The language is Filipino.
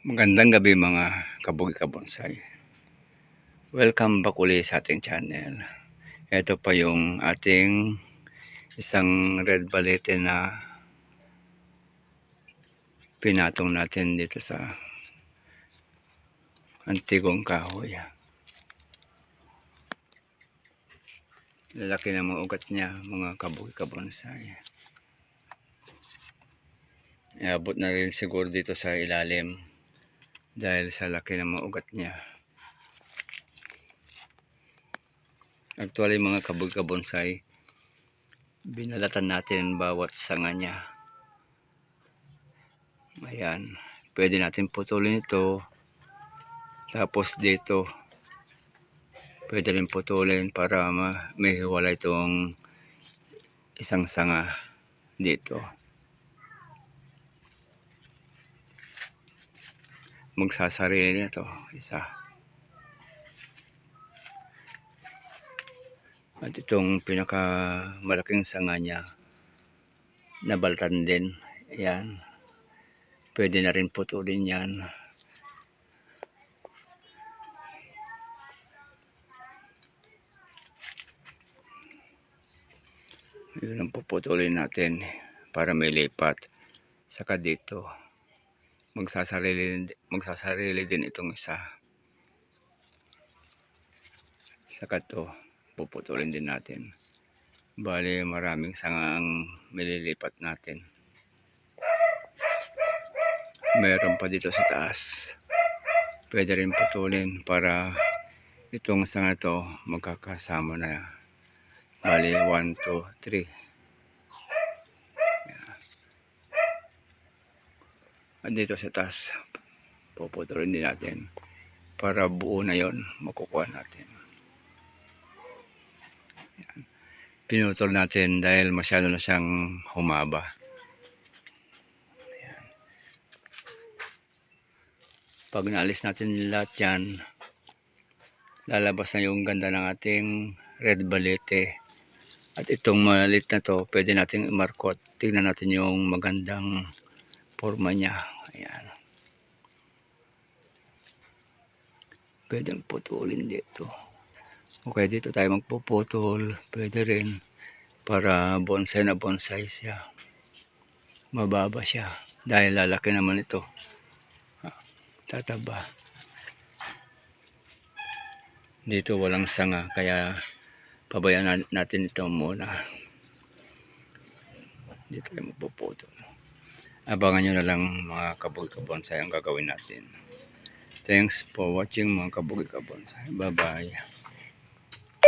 Magandang gabi mga kabugi kabonsay. Welcome back uli sa ating channel. Ito pa yung ating isang red balete na pinatong natin dito sa antigong kahoy. Lalaki ng mga ugat niya, mga kabugi kabonsay. Iabot na rin siguro dito sa ilalim dahil sa laki ng mga ugat niya. Actually mga kabog kabonsay, binalatan natin bawat sanga niya. Ayan, pwede natin putulin ito. Tapos dito, pwede rin putulin para ma may hiwala itong isang sanga dito. Magsasarili. Na to isa. At itong pinaka malaking sanga niya nabaltan din. Yan pwede na rin putulin yan. Yun ang puputulin natin para may lipat. Saka dito magsasarili, magsasarili din itong isa. Saka to, puputulin din natin. Bali, maraming sangang mililipat natin. Meron pa dito sa taas. Pwede rin putulin para itong sanga to magkakasama na. Bali, 1, 2, 3. Andito sa taas puputulin din natin para buo na yon makukuha natin Yan. pinutol natin dahil masyado na siyang humaba Yan. pag naalis natin lahat yan lalabas na yung ganda ng ating red balete at itong malit na to pwede natin imarkot tingnan natin yung magandang forma niya. Ayan. Pwedeng putulin dito. Okay, dito tayo magpuputol. Pwede rin para bonsai na bonsai siya. Mababa siya. Dahil lalaki naman ito. Tataba. Dito walang sanga. Kaya pabayaan natin ito muna. Dito tayo magpuputol abangan nyo na lang mga kabugi kabonsay ang gagawin natin. Thanks for watching mga kabugi kabonsay bye bye